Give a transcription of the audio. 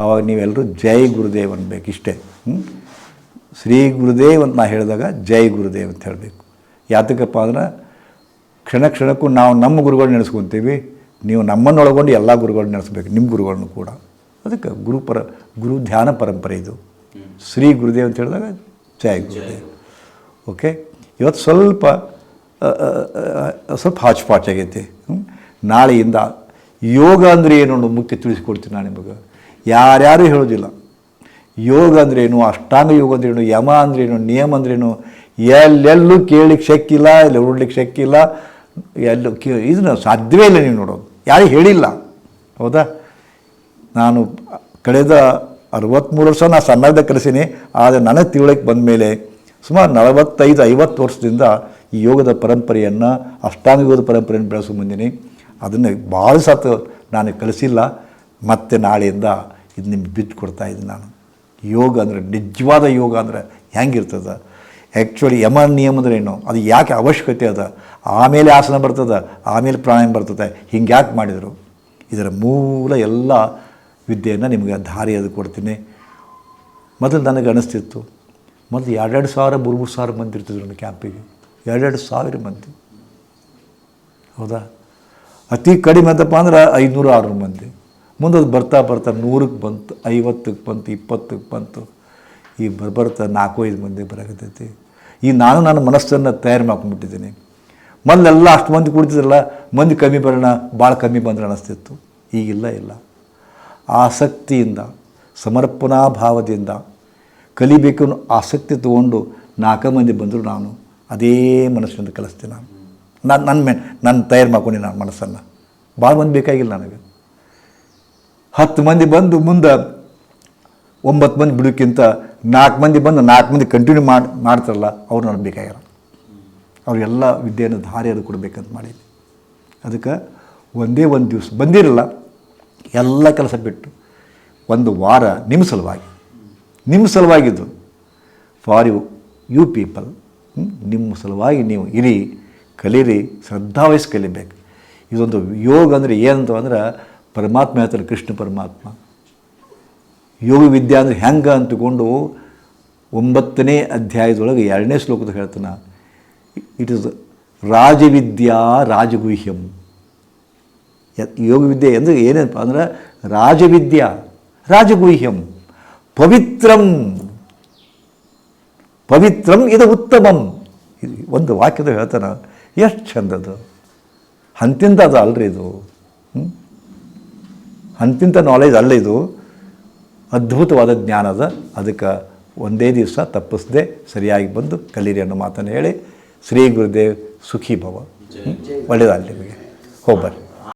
ಅವಾಗ ನೀವೆಲ್ಲರೂ ಜೈ ಗುರುದೇವ್ ಅನ್ಬೇಕು ಇಷ್ಟೇ? ಶ್ರೀ ಗುರುದೇವ್ ಅಂತ ನಾ ಹೇಳಿದಾಗ ಜೈ ಗುರುದೇವ್ ಅಂತ ಹೇಳಬೇಕು. ಯಾತಕ್ಕಪ್ಪ ಅಂದ್ರೆ ಕ್ಷಣ ಕ್ಷಣಕ್ಕೂ ನಾವು ನಮ್ಮ ಗುರುಗಳು ನೆನೆಸ್ಕೊತೀವಿ, ನೀವು ನಮ್ಮನ್ನು ಒಳಗೊಂಡು ಎಲ್ಲ ಗುರುಗಳನ್ನ ನೆನೆಸ್ಬೇಕು, ನಿಮ್ಮ ಗುರುಗಳನ್ನು ಕೂಡ. ಅದಕ್ಕೆ ಗುರು ಪರ, ಗುರು ಧ್ಯಾನ ಪರಂಪರೆ ಇದು. ಶ್ರೀ ಗುರುದೇವ್ ಅಂತ ಹೇಳಿದಾಗ ಜೈ ಗುರುದೇವ್. ಓಕೆ? ಇವತ್ತು ಸ್ವಲ್ಪ ಸ್ವಲ್ಪ ಹಾಚ್ಪಾಚ್ ಆಗೈತಿ? ನಾಳೆಯಿಂದ ಯೋಗ ಅಂದರೆ ಏನು ಮುಖ್ಯ ತಿಳಿಸ್ಕೊಡ್ತೀನಿ ನಾನು ನಿಮಗೆ. ಯಾರ್ಯಾರು ಹೇಳೋದಿಲ್ಲ ಯೋಗ ಅಂದ್ರೇನು ಅಷ್ಟಾಂಗ ಯೋಗ ಅಂದ್ರೇನು ಯಮ ಅಂದ್ರೇನು ನಿಯಮ ಅಂದ್ರೇನು ಎಲ್ಲೆಲ್ಲೂ ಕೇಳಿಕ್ಕೆ ಶಕ್ಕಿಲ್ಲ, ಎಲ್ಲ ಉಡ್ಲಿಕ್ಕೆ ಶಕ್ಕಿಲ್ಲ, ಎಲ್ಲೂ ಕೇ, ಇದನ್ನು ಸಾಧ್ಯವೇ ಇಲ್ಲ ನೀವು ನೋಡೋದು. ಯಾರು ಹೇಳಿಲ್ಲ. ಹೌದಾ? ನಾನು ಕಳೆದ ಅರವತ್ತ್ಮೂರು ವರ್ಷ ನಾನು ಸಣ್ಣದ ಕಲಿಸೀನಿ, ಆದರೆ ನನಗೆ ತಿಳಕ್ಕೆ ಬಂದ ಮೇಲೆ ಸುಮಾರು ನಲವತ್ತೈದು, ಐವತ್ತು ವರ್ಷದಿಂದ ಈ ಯೋಗದ ಪರಂಪರೆಯನ್ನು, ಅಷ್ಟಾಂಗ ಯೋಗದ ಪರಂಪರೆಯನ್ನು ಬೆಳೆಸ್ಕೊಂಡು ಬಂದೀನಿ. ಅದನ್ನು ಭಾಳ ಸತ್ತು ನಾನು ಕಲಿಸಿಲ್ಲ. ಮತ್ತು ನಾಳೆಯಿಂದ ಇದು ನಿಮ್ಗೆ ಬಿತ್ತು ಕೊಡ್ತಾ ಇದ್ದೀನಿ ನಾನು. ಯೋಗ ಅಂದರೆ ನಿಜವಾದ ಯೋಗ ಅಂದರೆ ಹೆಂಗಿರ್ತದೆ? ಆ್ಯಕ್ಚುಲಿ ಯಮ ನಿಯಮ ಅಂದ್ರೆ ಏನು? ಅದು ಯಾಕೆ ಅವಶ್ಯಕತೆ ಅದ? ಆಮೇಲೆ ಆಸನ ಬರ್ತದೆ, ಆಮೇಲೆ ಪ್ರಾಣಾಯಾಮ ಬರ್ತದೆ. ಹಿಂಗೆ ಯಾಕೆ ಮಾಡಿದರು? ಇದರ ಮೂಲ ಎಲ್ಲ ವಿದ್ಯೆಯನ್ನು ನಿಮಗೆ ದಾರಿ ಅದು ಕೊಡ್ತೀನಿ. ಮೊದಲು ನನಗೆ ಅನಿಸ್ತಿತ್ತು, ಮೊದಲು ಎರಡೆರಡು ಸಾವಿರ ಮೂರು ಮೂರು ಸಾವಿರ ಮಂದಿ ಇರ್ತಿದ್ರು ನನ್ನ ಕ್ಯಾಂಪಿಗೆ. ಎರಡೆರಡು ಸಾವಿರ ಮಂದಿ. ಹೌದಾ? ಅತಿ ಕಡಿಮೆ ಅಂತಪ್ಪ ಅಂದ್ರೆ ಐನೂರು ಆರುನೂರು ಮಂದಿ. ಮುಂದೆ ಅದು ಬರ್ತಾ ಬರ್ತಾ ನೂರಕ್ಕೆ ಬಂತು, ಐವತ್ತಕ್ಕೆ ಬಂತು, ಇಪ್ಪತ್ತಕ್ಕೆ ಬಂತು. ಈ ಬರ್, ಬರ್ತಾ ನಾಲ್ಕು, ಐದು ಮಂದಿ ಬರಾಕತ್ತೈತಿ. ಈ ನಾನು ನನ್ನ ಮನಸ್ಸನ್ನು ತಯಾರು ಮಾಡ್ಕೊಂಡ್ಬಿಟ್ಟಿದ್ದೀನಿ. ಮೊದಲೆಲ್ಲ ಅಷ್ಟು ಮಂದಿ ಕುಡಿತಿದ್ರಲ್ಲ, ಮಂದಿ ಕಮ್ಮಿ ಬರೋಣ, ಭಾಳ ಕಮ್ಮಿ ಬಂದ್ರೆ ಅನ್ನಿಸ್ತಿತ್ತು ಈಗಿಲ್ಲ, ಇಲ್ಲ. ಆಸಕ್ತಿಯಿಂದ, ಸಮರ್ಪಣಾ ಭಾವದಿಂದ ಕಲಿಬೇಕು ಆಸಕ್ತಿ ತಗೊಂಡು ನಾಲ್ಕು ಮಂದಿ ಬಂದರೂ ನಾನು. ಅದೇ ಮನಸ್ಸಿನಿಂದ ಕಲಿಸ್ತೀನಿ ನಾನು. ನಾನು ನನ್ನ ಮೇ, ನಾನು ತಯಾರು ಮಾಡ್ಕೊಂಡು ನಾನು ಮನಸ್ಸನ್ನು. ಭಾಳ ಮಂದಿ ಬೇಕಾಗಿಲ್ಲ ನನಗೆ. ಹತ್ತು ಮಂದಿ ಬಂದು ಮುಂದೆ ಒಂಬತ್ತು ಮಂದಿ ಬಿಡೋಕ್ಕಿಂತ ನಾಲ್ಕು ಮಂದಿ ಬಂದು ನಾಲ್ಕು ಮಂದಿ ಕಂಟಿನ್ಯೂ ಮಾಡಿ, ಮಾಡ್ತಾರಲ್ಲ ಅವ್ರು ನನಗೆ ಬೇಕಾಗಿಲ್ಲ ಅವ್ರಿಗೆಲ್ಲ ವಿದ್ಯೆಯನ್ನು ಧಾರೆಯನ್ನು ಕೊಡಬೇಕಂತ ಮಾಡಿದ್ದೆ ಅದಕ್ಕೆ ಒಂದೇ ಒಂದು ದಿವಸ ಬಂದಿರಲ್ಲ, ಎಲ್ಲ ಕೆಲಸ ಬಿಟ್ಟು ಒಂದು ವಾರ ನಿಮ್ಮ ಸಲುವಾಗಿ, ನಿಮ್ಮ ಸಲುವಾಗಿದ್ದು ಫಾರ್ ಯು ಯು ಪೀಪಲ್ ನಿಮ್ಮ ಸಲುವಾಗಿ ನೀವು ಇರಿ, ಕಲೀರಿ ಶ್ರದ್ಧಾವಹಿಸಿ ಕಲಿಬೇಕು. ಇದೊಂದು ಯೋಗ ಅಂದರೆ ಏನಂತ ಅಂದ್ರೆ ಪರಮಾತ್ಮ ಹೇಳ್ತಾರೆ ಕೃಷ್ಣ ಪರಮಾತ್ಮ. ಯೋಗ ವಿದ್ಯಾ ಅಂದರೆ ಹೆಂಗೆ ಅಂತಕೊಂಡು ಒಂಬತ್ತನೇ ಅಧ್ಯಾಯದೊಳಗೆ ಎರಡನೇ ಶ್ಲೋಕದ ಹೇಳ್ತಾನೆ. It is ರಾಜವಿದ್ಯಾ ರಾಜಗುಹ್ಯಂ. ಯೋಗ ವಿದ್ಯೆ ಅಂದರೆ ಏನಪ್ಪ ಅಂದ್ರೆ ರಾಜವಿದ್ಯಾ ರಾಜಗುಹ್ಯಂ. ಪವಿತ್ರಂ. ಪವಿತ್ರಂ ಇದು ಉತ್ತಮಂ. ಒಂದು ವಾಕ್ಯದ ಹೇಳ್ತಾನೆ. ಎಷ್ಟು ಚಂದದು. ಅಂತಿಂತ ಅದು ಅಲ್ರಿ ಇದು. ಹ್ಮ್? ಅಂತಿಂತ ನಾಲೆಜ್ ಅಲ್ಲ ಇದು. ಅದ್ಭುತವಾದ ಜ್ಞಾನದ ಅದಕ್ಕೆ ಒಂದೇ ದಿವಸ ತಪ್ಪಿಸದೆ ಸರಿಯಾಗಿ ಬಂದು ಕಲೀರಿ ಅನ್ನೋ ಮಾತನ್ನು ಹೇಳಿ ಶ್ರೀ ಗುರುದೇವ್ ಸುಖಿ ಭವ ಒಳ್ಳೆಯದಾಗಲಿ ನಿಮಗೆ. ಹೋಗ್ಬರ್ರಿ